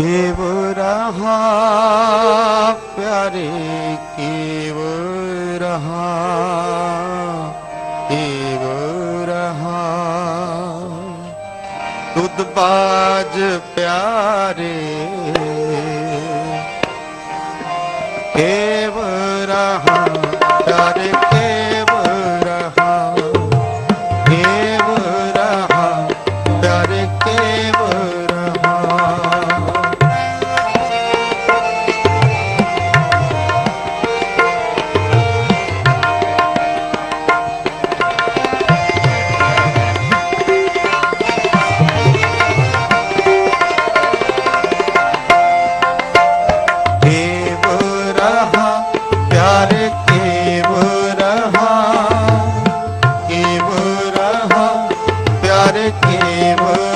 केव रहा प्यारे केव रहा केव रहा दुदबाज प्यारे केव रहा Hare